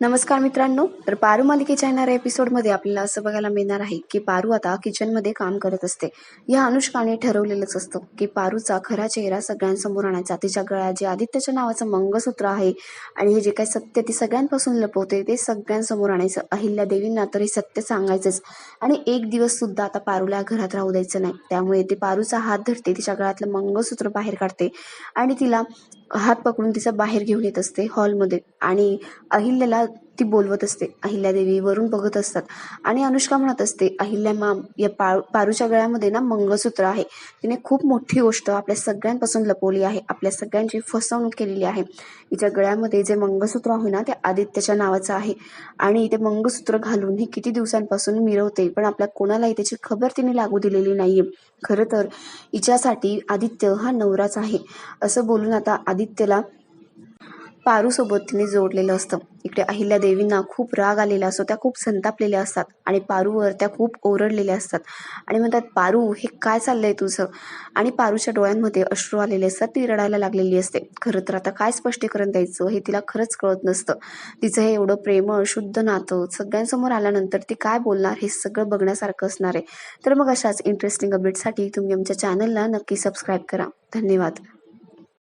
नमस्कार मित्रांनो तर पारू मालिकेच्या येणाऱ्या एपिसोडमध्ये आपल्याला असं बघायला मिळणार आहे की पारू आता किचनमध्ये काम करत असते. या अनुष्काने ठरवलेलंच असतं की पारूचा खरा चेहरा सगळ्यांसमोर आणायचा. तिच्या गळ्यात जे आदित्यच्या नावाचं मंगळसूत्र आहे आणि हे जे काही सत्य ती सगळ्यांपासून लपवते ते सगळ्यांसमोर आणायचं. अहिल्या देवींना तर हे सत्य सांगायचंच. आणि एक दिवस सुद्धा आता पारूला घरात राहू द्यायचं नाही. त्यामुळे ती पारूचा हात धरते तिच्या गळ्यातलं मंगळसूत्र बाहेर काढते आणि तिला हात पकडून तिचा बाहेर घेऊन येत असते हॉलमध्ये आणि अहिल्याला ती बोलवत असते. अहिल्यादेवी वरून बघत असतात. आणि अनुष्का म्हणत असते अहिल्या माम या पा पारूच्या गळ्यामध्ये ना मंगळसूत्र आहे. तिने खूप मोठी गोष्ट आपल्या सगळ्यांपासून लपवली आहे. आपल्या सगळ्यांची फसवणूक केलेली आहे. तिच्या गळ्यामध्ये जे मंगळसूत्र आहे ना ते आदित्यच्या नावाचं आहे. आणि ते मंगळसूत्र घालून ही किती दिवसांपासून मिरवते पण आपल्या कोणालाही त्याची खबर तिने लागू दिलेली नाहीये. खरं तर हिच्यासाठी आदित्य हा नवराच आहे. असं बोलून आता आदित्यला पारूसोबत तिने जोडलेलं असतं. इकडे अहिल्या देवींना खूप राग आलेला असतो. त्या खूप संतापलेल्या असतात आणि पारूवर त्या खूप ओरडलेल्या असतात. आणि म्हणतात पारू हे काय चाललंय तुझं? आणि पारूच्या डोळ्यांमध्ये अश्रू आलेले असतात. ती रडायला लागलेली असते. खरं तर आता काय स्पष्टीकरण द्यायचं? हे तिला खरंच कळत नसतं. तिचं हे एवढं प्रेमळ शुद्ध नातं सगळ्यांसमोर आल्यानंतर ती काय बोलणार? हे सगळं बघण्यासारखं असणार आहे. तर मग अशाच इंटरेस्टिंग अपडेटसाठी तुम्ही आमच्या चॅनलला नक्की सबस्क्राईब करा. धन्यवाद.